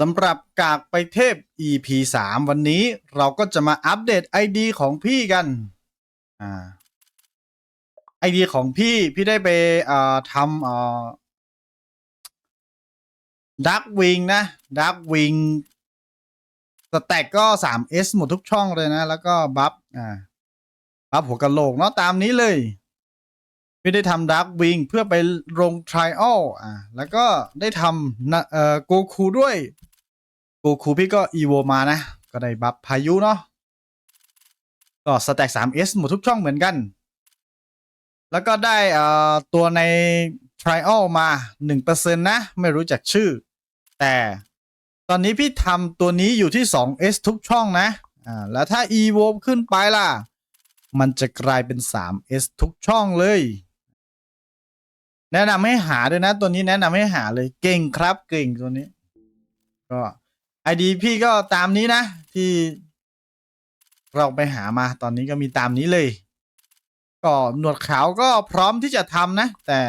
สำหรับกากไปเทพ EP 3 วันนี้เราก็จะมาอัปเดต ID ของพี่กัน อ่า ID ของพี่พี่ได้ไปอ่อทำอ่อดักวิงนะดักวิงสแต็กก็ 3S หมดทุกช่องเลยนะ แล้วก็บัฟอ่าบัฟหัวกะโหลกเนาะตามนี้เลย พี่ได้ทำดักวิงเพื่อไปลง trial อ่าแล้วก็ได้ทำนะเอ่อโกคูด้วย โกคูพี่ก็อีโวมานะ ก็ได้บัฟพายุเนาะก็สแต็ก 3S หมดทุกช่องเหมือนกัน แล้วก็ได้เอ่อตัวใน trial มา 1%นะ ไม่รู้จักชื่อ แต่ตอนนี้พี่ทำตัวนี้อยู่ที่ 2S ทุกช่องนะอ่าแล้วถ้า evo ขึ้นไปล่ะ มันจะกลายเป็น 3S ทุกช่องเลย แนะนำให้หาด้วยนะ ตัวนี้แนะนำให้หาเลยเก่งครับเก่งตัวนี้ ก็ไอดีพี่ก็ตามนี้นะ ที่เราไปหามาตอนนี้ก็มีตามนี้เลย ก็หนวดขาวก็พร้อมที่จะทำนะ แต่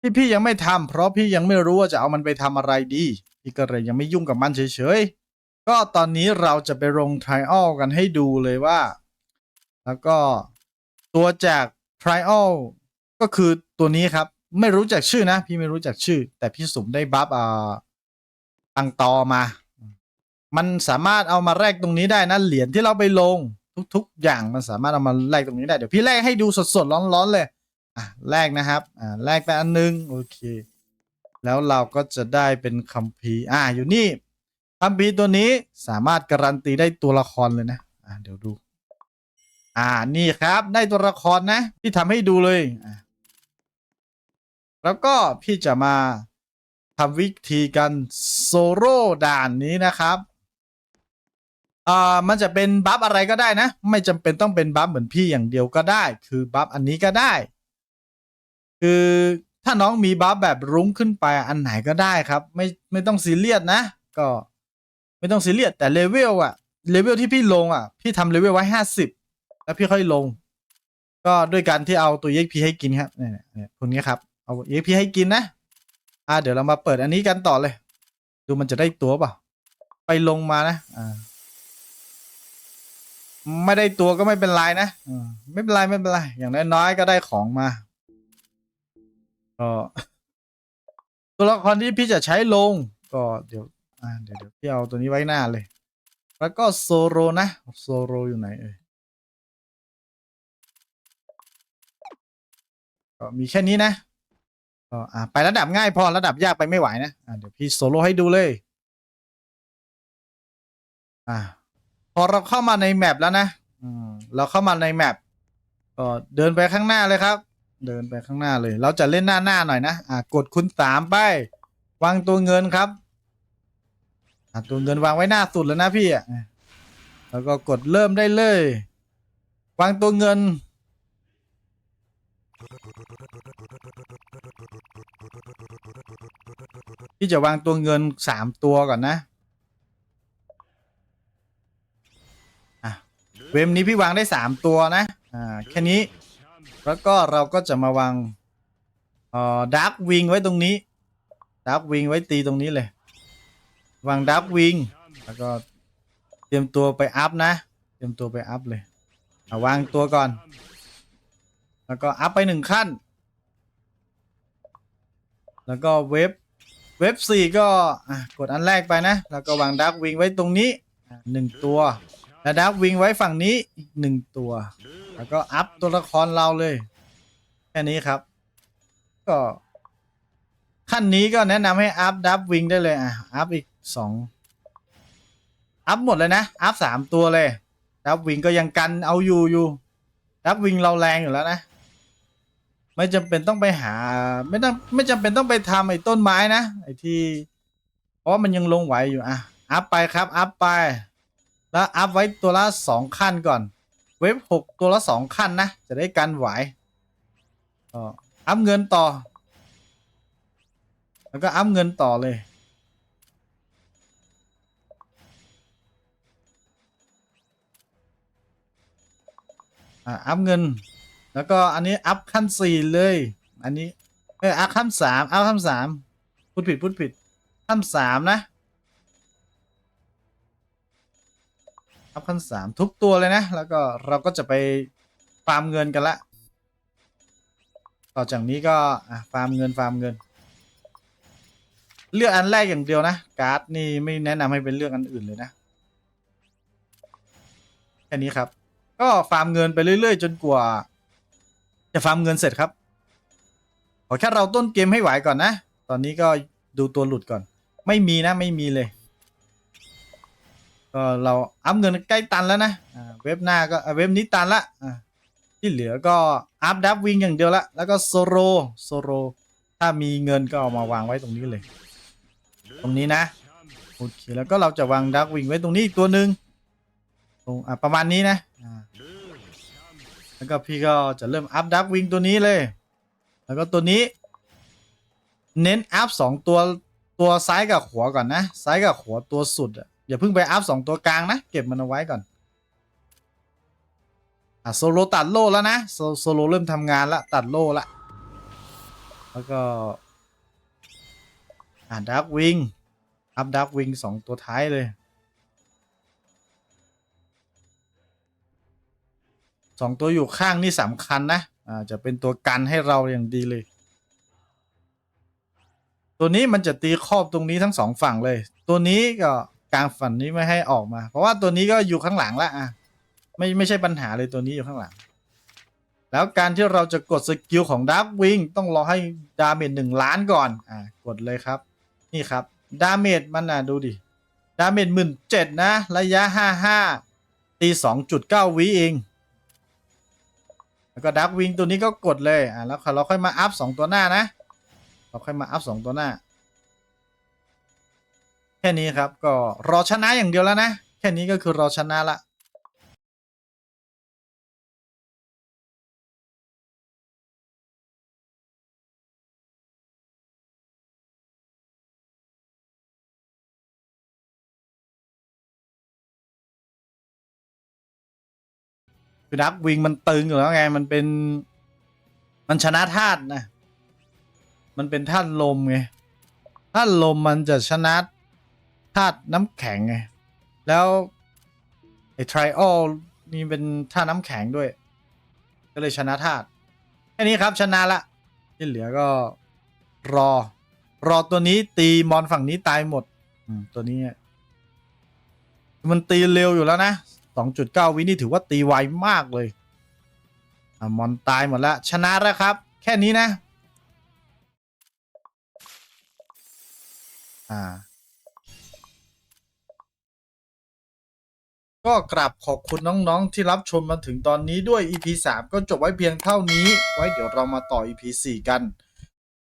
ที่พี่ยังไม่ทำเพราะพี่ยังไม่รู้ว่าจะเอามันไปทำอะไรดี พี่ก็เลยยังไม่ยุ่งกับมันเฉยๆ ก็ตอนนี้เราจะไปลง trial กันให้ดูเลยว่า แล้วก็ตัวจาก trial ก็คือตัวนี้ครับ ไม่รู้จักชื่อนะ พี่ไม่รู้จักชื่อ แต่พี่สุ่มได้บัฟอ่าตังตอมา มันสามารถเอามาแลกตรงนี้ได้นะเหรียญที่เราไปลง ทุก ๆ อย่างมันสามารถเอามาแลกตรงนี้ได้เดี๋ยวพี่แลกให้ดูสดๆร้อนๆเลยอะแลกนะครับอ่าแลกไปอันนึงโอเค แล้วเราก็จะได้เป็นคัมภีร์อ่าอยู่นี่คัมภีร์ตัวนี้สามารถการันตีได้ตัวละครเลยนะอ่าเดี๋ยวดู อ่านี่ครับได้ตัวละครนะที่ทำให้ดูเลยอ่า แล้วก็พี่จะมาทำวิธีการโซโล่ด่านนี้นะครับอ่ามันจะเป็นบัฟอะไรก็ได้นะ ไม่จำเป็นต้องเป็นบัฟเหมือนพี่อย่างเดียวก็ได้ คือบัฟอันนี้ก็ได้ คือถ้าน้องมีบัฟแบบรุ้งขึ้นไปอันไหนก็ได้ครับ ไม่ไม่ต้องซีเรียสนะ ก็ไม่ต้องซีเรียสแต่เลเวลอะเลเวลที่พี่ลงอะพี่ทำเลเวลไว้ห้าสิบแล้วพี่ค่อยลง ก็ด้วยการที่เอาตัว EXP ให้กินครับเนี่ยเนี่ยพวกนี้ครับ เอา EXP ให้กินนะ อ่า เดี๋ยวเรามาเปิดอันนี้กันต่อเลย ดูมันจะได้ตัวเปล่า ไปลงมานะ อ่า ไม่ได้ตัวก็ไม่เป็นไรนะอ่าไม่เป็นไรไม่เป็นไร อย่างน้อยๆก็ได้ของมา ก็ตัวละครที่พี่จะใช้ลง ก็เดี๋ยว อ่า เดี๋ยวเดี๋ยวพี่เอาตัวนี้ไว้หน้าเลย แล้วก็โซโรนะโซโรอยู่ไหนเอ่ยก็มีแค่นี้นะ ก็อ่าไประดับง่ายพอระดับยากไปไม่ไหวนะอ่าเดี๋ยวพี่โซโล่ให้ดูเลยอ่าพอเราเข้ามาในแมปแล้วนะอืมเราเข้ามาในแมปก็เดินไปข้างหน้าเลยครับ เดินไปข้างหน้าเลย เราจะเล่นหน้าหน้าหน่อยนะอ่ากดคุณสามไป วางตัวเงินครับอ่าตัวเงินวางไว้หน้าสุดแล้วนะพี่อะแล้วก็กดเริ่มได้เลย วางตัวเงิน พี่จะวางตัวเงินสามตัวก่อนนะ อะ เวมนี้พี่วางได้สามตัวนะ อ่า แค่นี้ แล้วก็เราก็จะมาวางเอ่อดาร์กวิงไว้ตรงนี้ดาร์กวิงไว้ตีตรงนี้เลย วางดาร์กวิง แล้วก็เตรียมตัวไปอัพนะ เตรียมตัวไปอัพเลยเอาวางตัวก่อน แล้วก็อัพไปหนึ่งขั้น แล้วก็เว็บเว็บสี่ก็กดอันแรกไปนะ แล้วก็วางดาร์กวิงไว้ตรงนี้หนึ่งตัว และดาร์กวิงไว้ฝั่งนี้อีกหนึ่งตัว แล้วก็อัพตัวละครเราเลย แค่นี้ครับ ก็ขั้นนี้ก็แนะนำให้อัพดับวิงได้เลยอะอัพอีกสองอัพหมดเลยนะอัพสามตัวเลยดับวิงก็ยังกันเอาอยู่อยู่ดับวิงเราแรงอยู่แล้วนะ ไม่จำเป็นต้องไปหา ไม่ต้องไม่จำเป็นต้องไปทำไอ้ต้นไม้นะไอ้ที่เพราะมันยังลงไหวอยู่อะอัพไปครับอัพไป แล้วอัพไว้ตัวละสองขั้นก่อน เว็บหกตัวละสองขั้นนะ จะได้กันไหวก็อัพเงินต่อ แล้วก็อัพเงินต่อเลยอ่าอัพเงิน แล้วก็อันนี้อัพขั้นสี่เลย อันนี้เอออัพขั้นสามอัพขั้นสามพูดผิดพูดผิดขั้นสามนะ อัพขั้นสามทุกตัวเลยนะ แล้วก็เราก็จะไปฟาร์มเงินกันละ ต่อจากนี้ก็อะฟาร์มเงินฟาร์มเงิน เลือกอันแรกอย่างเดียวนะ การ์ดนี่ไม่แนะนำให้เป็นเลือกอันอื่นเลยนะแค่นี้ครับ ก็ฟาร์มเงินไปเรื่อยๆ จนกว่า จะฟาร์มเงินเสร็จครับ ขอแค่เราต้นเกมให้ไหวก่อนนะ ตอนนี้ก็ดูตัวหลุดก่อน ไม่มีนะไม่มีเลย ก็เราอัพเงินใกล้ตันแล้วนะอ่าเว็บหน้าก็อ่าเว็บนี้ตันละที่เหลือก็อัพดับวิงอย่างเดียวละ แล้วก็โซโรโซโรถ้ามีเงินก็เอามาวางไว้ตรงนี้เลย ตรงนี้นะโอเคแล้วก็เราจะวางดักวิงไว้ตรงนี้อีกตัวหนึ่งตรงอะประมาณนี้นะ แล้วก็พี่ก็จะเริ่มอัพดักวิงตัวนี้เลย แล้วก็ตัวนี้ เน้นอัพสองตัวตัวซ้ายกับขวาก่อนนะ ซ้ายกับขวาตัวสุดอะอย่าเพิ่งไปอัพสองตัวกลางนะ เก็บมันเอาไว้ก่อนอะโซโลตัดโลแล้วนะโซโซโลเริ่มทำงานละตัดโลละแล้วก็อ่าดักวิงอัพดักวิงสองตัวท้ายเลย สองตัวอยู่ข้างนี่สำคัญนะอ่าจะเป็นตัวกันให้เราอย่างดีเลย ตัวนี้มันจะตีครอบตรงนี้ทั้งสองฝั่งเลย ตัวนี้ก็กลางฝั่งนี้ไม่ให้ออกมา เพราะว่าตัวนี้ก็อยู่ข้างหลังละอะไม่ไม่ใช่ปัญหาเลยตัวนี้อยู่ข้างหลัง แล้วการที่เราจะกดสกิลของดับวิงต้องรอให้ดาเมจหนึ่งล้านก่อนอ่ากดเลยครับ นี่ครับดาเมจมันอะดูดิดาเมจหมื่นเจ็ดนะ ระยะห้าห้าตีสองจุดเก้าวิเอง แล้วก็ดักวิงตัวนี้ก็กดเลยอ่าแล้วเราค่อยมาอัพสองตัวหน้านะ เราค่อยมาอัพสองตัวหน้า แค่นี้ครับก็รอชนะอย่างเดียวแล้วนะ แค่นี้ก็คือรอชนะละ คือดักวิงมันตึงอยู่แล้วไงมันเป็น มันชนะธาตุนะ มันเป็นธาตุลมไงธาตุลมมันจะชนะธาตุน้ำแข็งไงแล้วไอ้ทริออลนี่เป็นธาตุน้ำแข็งด้วย ก็เลยชนะธาตุแค่นี้ครับชนะละที่เหลือก็รอ รอตัวนี้ตีมอนฝั่งนี้ตายหมด อืมตัวนี้มันตีเร็วอยู่แล้วนะ 2.9 วินี่ถือว่าตีไวมากเลยอมอนตายหมดแล้วชนะแล้วครับ แค่นี้นะ อ่า ก็กราบขอบคุณน้องๆ ที่รับชมมาถึงตอนนี้ด้วย EP 3 ก็จบไว้เพียงเท่านี้ ไว้เดี๋ยวเรามาต่อ EP 4 กัน